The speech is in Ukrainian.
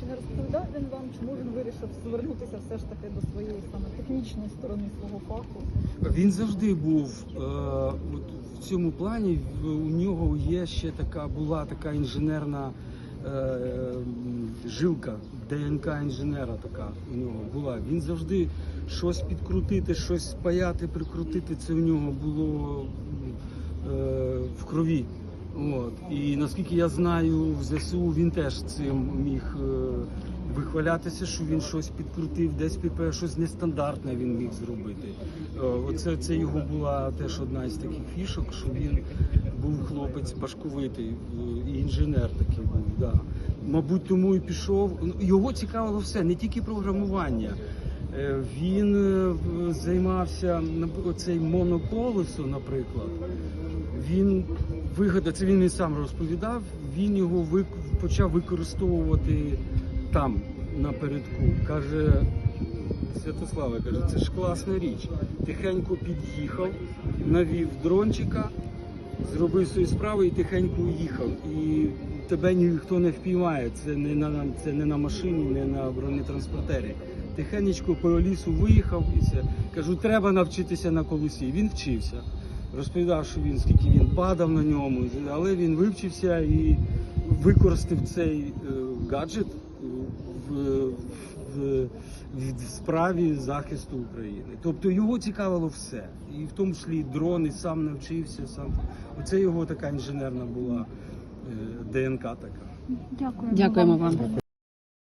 Чи не розповідав він вам, чому він вирішив звернутися все ж таки до своєї саме технічної сторони свого фаху? Він завжди був е, от в цьому плані. в- У нього є ще така була така інженерна е, жилка, ДНК інженера така у нього була. Він завжди щось підкрутити, щось спаяти, прикрутити. Це у нього було е, в крові. От. І наскільки я знаю, в ЗСУ він теж цим міг е, вихвалятися, що він щось підкрутив, десь підпе- щось нестандартне він міг зробити. Е, Оце це його була теж одна із таких фішок, що він був хлопець башковитий, е, і інженер такий був. Да. Мабуть, тому і пішов. Ну, Його цікавило все, не тільки програмування. Е, Він е, займався оцей моноколесо, наприклад. Він вигадав, це він і сам розповідав. Він його вик- почав використовувати там напередку. Каже, Святослава каже, це ж класна річ. Тихенько під'їхав, навів дрончика, зробив свою справу і тихенько уїхав. І тебе ніхто не впіймає. Це не на це не на машині, не на бронетранспортері. Тихенечко по лісу виїхав і все. Кажу, треба навчитися на колесі. Він вчився. Розповідав, що він скільки він падав на ньому, але він вивчився і використав цей е, гаджет в, в, в справі захисту України. Тобто його цікавило все. І в тому числі дрони, сам навчився, сам. Оце його така інженерна була е, ДНК така. Дякую. Дякуємо вам.